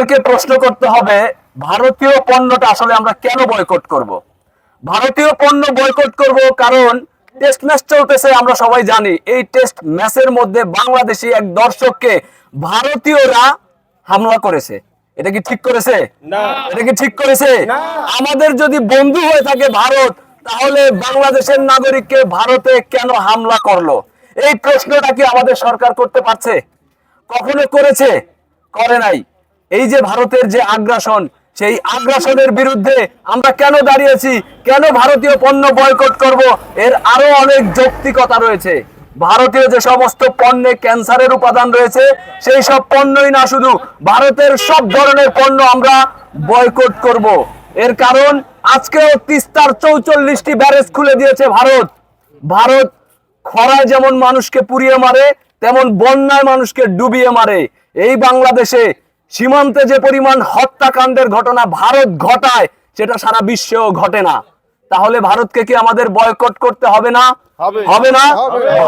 আমাদেরকে প্রশ্ন করতে হবে ভারতীয় পণ্যটা আসলে আমরা কেন বয়কট করব? ভারতীয় পণ্য বয়কট করব কারণ টেস্ট ম্যাচ চলতেছে আমরা সবাই জানি। এই টেস্ট ম্যাচের মধ্যে বাংলাদেশি এক দর্শককে ভারতীয়রা হামলা করেছে। এটা কি ঠিক করেছে? না। এটা কি ঠিক করেছে? আমাদের যদি বন্ধু হয়ে থাকে ভারত তাহলে বাংলাদেশের নাগরিককে ভারতে কেন হামলা করল? এই প্রশ্নটা কি আমাদের সরকার করতে পারছে? কখনো করেছে? করে নাই। এই যে ভারতের যে আগ্রাসন, সেই আগ্রাসনের বিরুদ্ধে আমরা কেন দাঁড়িয়েছি, কেন ভারতীয় পণ্য বয়কট করব, এর আরও অনেক যৌক্তিকতা রয়েছে। ভারতীয় যে সমস্ত পণ্যে ক্যান্সারের উপাদান রয়েছে, সেই সব পণ্যই না শুধু ভারতের সব ধরনের পণ্য আমরা বয়কট করব। এর কারণ, আজকেও তিস্তার চৌচল্লিশটি ব্যারেজ খুলে দিয়েছে ভারত। ভারত খরায় যেমন মানুষকে পুড়িয়ে মারে, তেমন বন্যায় মানুষকে ডুবিয়ে মারে। এই বাংলাদেশে সীমান্তে যে পরিমাণ হত্যাকাণ্ডের ঘটনা ভারত ঘটায় সেটা সারা বিশ্বেও ঘটে না। তাহলে ভারতকে কি আমাদের বয়কট করতে হবে না? হবে। হবে না?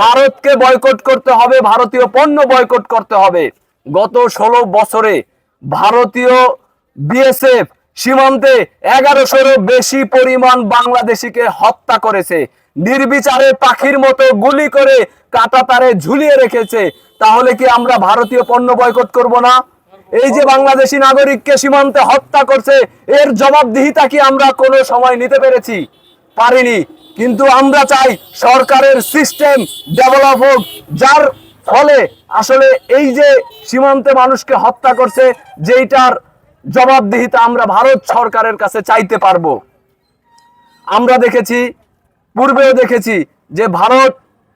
ভারতকে বয়কট করতে হবে ভারতীয় পণ্য বয়কট করতে হবে। গত ষোলো বছরে ভারতীয় বিএসএফ সীমান্তে এগারোশোরও বেশি পরিমাণ বাংলাদেশিকে হত্যা করেছে। নির্বিচারে পাখির মতো গুলি করে কাটা তারে ঝুলিয়ে রেখেছে। তাহলে কি আমরা ভারতীয় পণ্য বয়কট করব না? এই যে বাংলাদেশি নাগরিককে সীমান্তে হত্যা করছে, এর জবাবদিহিতা কি আমরা কোনো সময় নিতে পেরেছি? পারিনি। কিন্তু আমরা চাই সরকারের সিস্টেম ডেভেলপ হোক, যার ফলে আসলে এই যে সীমান্তে মানুষকে হত্যা করছে, যেইটার জবাবদিহিতা আমরা ভারত সরকারের কাছে চাইতে পারব। আমরা দেখেছি, পূর্বেও দেখেছি যে ভারত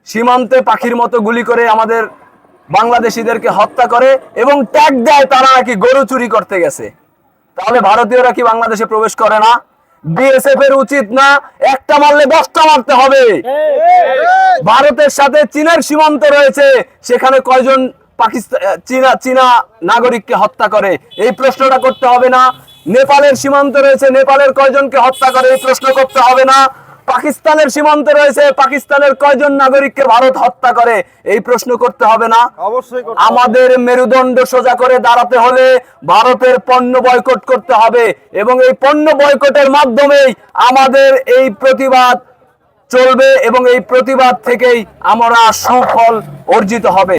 সীমান্তে পাখির মতো গুলি করে আমাদের বাংলাদেশিদেরকে হত্যা করে এবং ট্যাগ দেয় তারা নাকি গরু চুরি করতে গেছে। তাহলে ভারতীয়রা কি বাংলাদেশে প্রবেশ করে না? বিএসএফ এর উচিত না, একটা মারলে দশটা মারতে হবে। ভারতের সাথে চীনের সীমান্ত রয়েছে, সেখানে কয়জন পাকিস্তান চীনা চীনা নাগরিককে হত্যা করে? এই প্রশ্নটা করতে হবে না। নেপালের সীমান্ত রয়েছে, নেপালের কয়জনকে হত্যা করে এই প্রশ্ন করতে হবে না। পাকিস্তানের সীমান্ত রয়েছে। পাকিস্তানের কয়জন নাগরিককে ভারত হত্যা করে? এই প্রশ্ন করতে হবে না। অবশ্যই আমাদের মেরুদণ্ড সোজা করে দাঁড়াতে হলে ভারতের পণ্য বয়কট করতে হবে এবং এই পণ্য বয়কটের মাধ্যমেই আমাদের এই প্রতিবাদ চলবে এবং এই প্রতিবাদ থেকেই আমরা সুফল অর্জিত হবে।